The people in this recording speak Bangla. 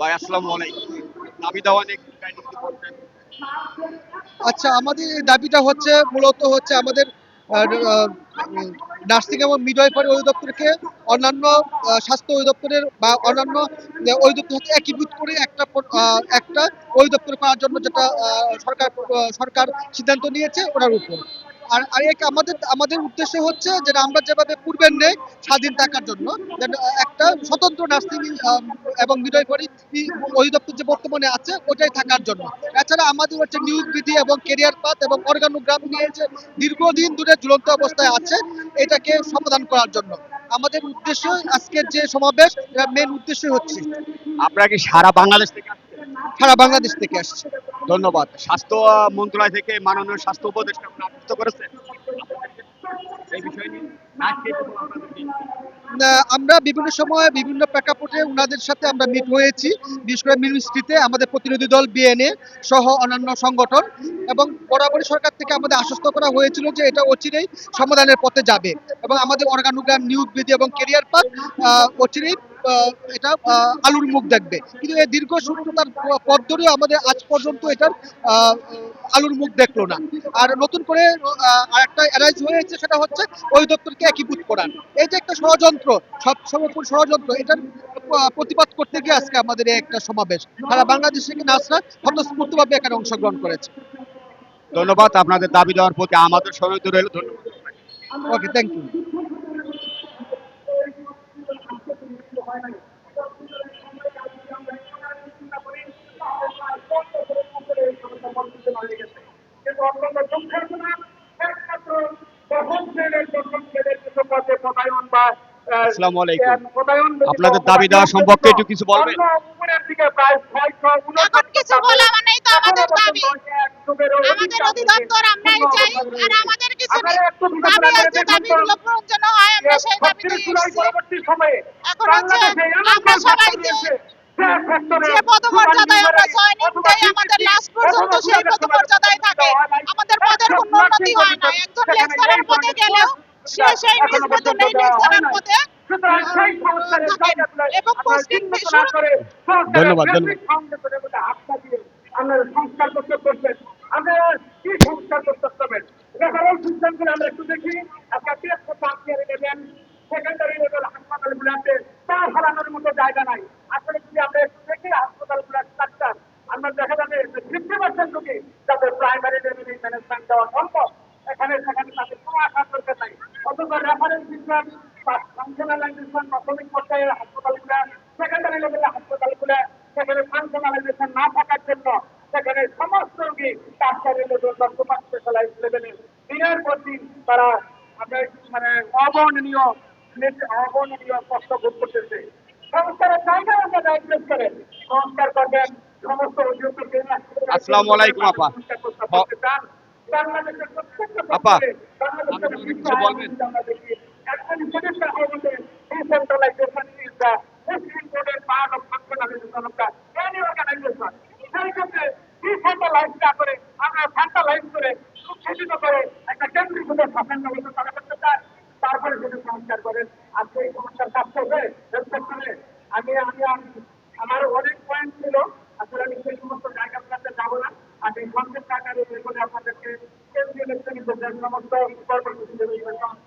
ভাই, আসসালামু আলাইকুম। দাবি দেওয়া নিয়ে আচ্ছা আমাদের দাবিটা হচ্ছে, মূলত হচ্ছে আমাদের নার্সিং এবং মিডওয়াইফারি অধিদপ্তরকে অন্যান্য স্বাস্থ্য অধিদপ্তরের বা অন্যান্য অধিদপ্তর হচ্ছে একীভূত করে একটা একটা অধিদপ্তর করার জন্য যেটা সরকার সরকার সিদ্ধান্ত নিয়েছে, ওনার উপর। আর আর এক আমাদের আমাদের উদ্দেশ্য হচ্ছে যেটা আমরা যেভাবে পূর্বের নেই স্বাধীন থাকার জন্য একটা স্বতন্ত্র নার্সিং এবং অধিদপ্তর যে বর্তমানে আছে ওটাই থাকার জন্য। এছাড়া আমাদের হচ্ছে নিয়োগ বিধি এবং কেরিয়ার পাথ এবং অর্গানোগ্রাম নিয়ে যে দীর্ঘদিন ধরে ঝুলন্ত অবস্থায় আছে এটাকে সমাধান করার জন্য। আমাদের উদ্দেশ্য আজকের যে সমাবেশ মেন উদ্দেশ্য হচ্ছে। আপনারা কি সারা বাংলাদেশ থেকে সারা বাংলাদেশ থেকে আসছে। ধন্যবাদ। স্বাস্থ্য মন্ত্রণালয় থেকে মাননীয় স্বাস্থ্য উপদেষ্টা আশ্বস্ত আহ, আমরা বিভিন্ন সময় বিভিন্ন প্রেক্ষাপটে ওনাদের সাথে আমরা মিট হয়েছি। বিশেষ করে মিনিস্ট্রিতে আমাদের প্রতিনিধি দল বিএনএ সহ অন্যান্য সংগঠন এবং বরাবরই সরকার থেকে আমাদের আশ্বস্ত করা হয়েছিল যে এটা অচিরেই সমাধানের পথে যাবে। এবং আমাদের অর্গানোগ্রাম নিয়োগ বিধি এবং কেরিয়ার পাথ অচিরেই এটা আলুর মুখ দেখবে। কিন্তু এই দীর্ঘ শূন্যতার পথ ধরেও আমাদের আজ পর্যন্ত এটার আলুর মুখ দেখল না। আর নতুন করে আরেকটা অ্যারাইজ হয়েছে সেটা হচ্ছে ওই দপ্তরকে একীভূত করার। এই যে একটা ষড়যন্ত্র সব সর্বোপরি ষড়যন্ত্র এটার প্রতিবাদ করতে গিয়ে আজকে আমাদের এই একটা সমাবেশ। সারা বাংলাদেশ থেকে নার্সরা স্বতঃস্ফূর্তভাবে এখানে অংশগ্রহণ করেছে। ধন্যবাদ আপনাদের দাবি দেওয়ার প্রতি আমাদের সহযোগিতা রইল। ধন্যবাদ। ওকে থ্যাংক ইউ কিন্তু অত্যন্ত দুঃখের একমাত্র দখল শ্রেণির দখল শ্রেণির কিছু পদে মোতায়ন বা আসসালামু আলাইকুম। আপনাদের দাবি দেওয়া সম্পর্কে একটু কিছু বলবেন? এখন কিছু বলা মানেই তো আমাদের দাবি। আমাদের অধিদপ্তর আমরাই চাই আর আমাদের কিছু দাবি আছে দাবিগুলো পূরণ যেন হয় আমরা সেই দাবি নিয়ে এখন হচ্ছে আমরা সবাই যে যে পদমর্যাদায় আমরা জয়েনিং দেই আমাদের লাস্ট পর্যন্ত সেই পদমর্যাদায় থাকে। আমাদের পদের কোনো উন্নতি হয় না একজন লেকচারার পদে গেলেও সে সেই নিজ পদে এবং পোস্টিং ধন্যবাদ, ধন্যবাদ। আপনারা সংস্কার করতে করছেন আপনারা কি সংস্কার করতে হবেন রেফারেল সিস্টেমগুলো আমরা একটু দেখি। আপনার টেস্ট পাম্পিয়ারে নেবেন সেকেন্ডারি লেভেল হাসপাতালগুলোতে পা ফেলানোর মতো জায়গা নাই। আসলে যদি আমরা একটু দেখি হাসপাতালগুলোর স্ট্রাকচার আমরা দেখা যাবে ফিফটি পার্সেন্ট রোগী যাদের প্রাইমারি লেভেলে ম্যানেজমেন্ট দেওয়া সম্ভব। এখানে সেখানে তাদের কোনো আশা করতে নাই অথবা রেফারেন্স সিস্টেম বা ফাংশনালাইজেশন প্রাথমিক পর্যায়ে হাসপাতালগুলো সেকেন্ডারি লেভেলে হাসপাতালগুলো সেখানে ফাংশনালাইজেশন না থাকার জন্য সেখানে সমস্ত রোগী ডাক্তারের লেভেল বা সুপার স্পেশালাইজ লেভেলে দিনের পর দিন তারা মানে অবর্ণনীয় অবর্ণনীয় কষ্ট ভোগ করতেছে। সংস্কারের জায়গায় আমরা দায়িত্ব করেন সংস্কার করবেন সমস্ত আসসালামু আলাইকুম আপা। বাংলাদেশের প্রত্যেকটা আপা, চাই তারপরে যদি সংস্কার করেন আর সেই সংস্কার কাজ আমি আমি আমি- আমার অনেক পয়েন্ট ছিল আসলে আমি সেই সমস্ত জায়গাগুলোতে যাব না আমি সংক্ষিপ্ত আকারে এগুলো আপনাদেরকে কেন্দ্রীয় ইলেকট্রনিক বোর্ডের সমস্ত কর্মসূচি দেবে এই সমস্ত